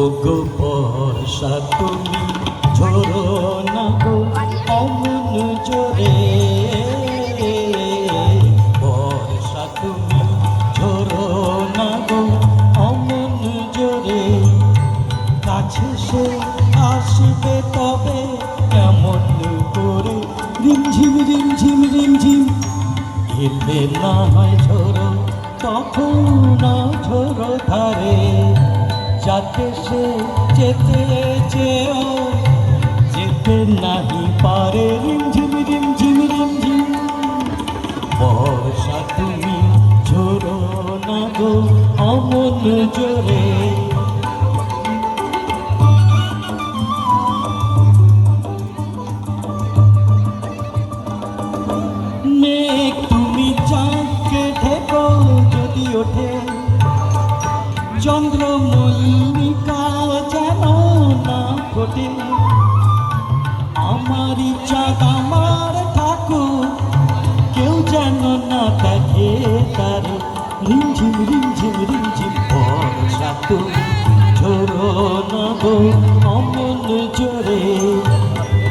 ওগো বর্ষা তুমি ঝোড়ো না গো, অমন জোরে। বর্ষা তুমি ঝোড়ো না গো, অমন জোরে। কাছে সে আসবে তবে কেমন করে? রিমঝিম রিমঝিম রিমঝিম এলে না হয় ঝোড়ো তখন না ঝোড়ো ধারে। যাতে সে যেতে চেয়েও যেতে নাহি পারে। রিমঝিম রিমঝিম রিমঝিম বর্ষা তুমি ঝোড়ো না গো অমন জোরে। মেঘ তুমি চাঁদকে ঢেকো, যদি ওঠে রিমঝিম রিমঝিম রিমঝিম বর্ষা তুমি ঝোড়ো না গো অমন জোরে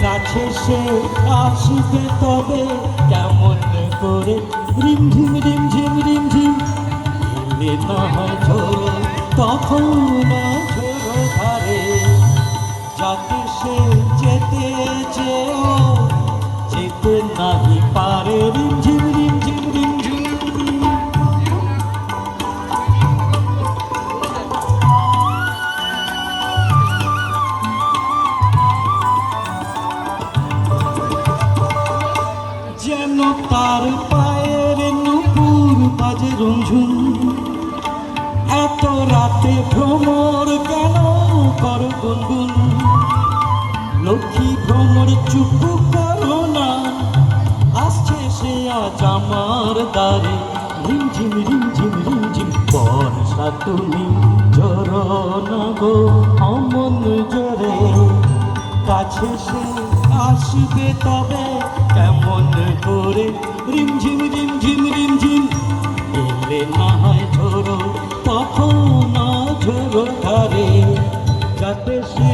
কাছে সে আসবে তবে কেমন করে রিমঝিম রিমঝিম রিমঝিম এলে না হয় তখন না ঝোড়ো ধারে যাতে সে যেতে চেয়েও তার পায়ের নুপুর বাজে রঞ্ঝুন এত রাতে ভ্রমর কেন কর গুনগুন? লক্ষ্মী ভ্রমর চুপ করো না, আসছে সে আজ আমার দ্বারে। রিমঝিম রিমঝিম রিমঝিম, বর্ষা তুমি ঝরো না গো, অমন জোরে কাছে সে আসবে তবে কেমন করে? রিমঝিম রিমঝিম রিমঝিম এলে না হয় ঝোড়ো, তখন না ঝোড়ো ধারে। যাতে সে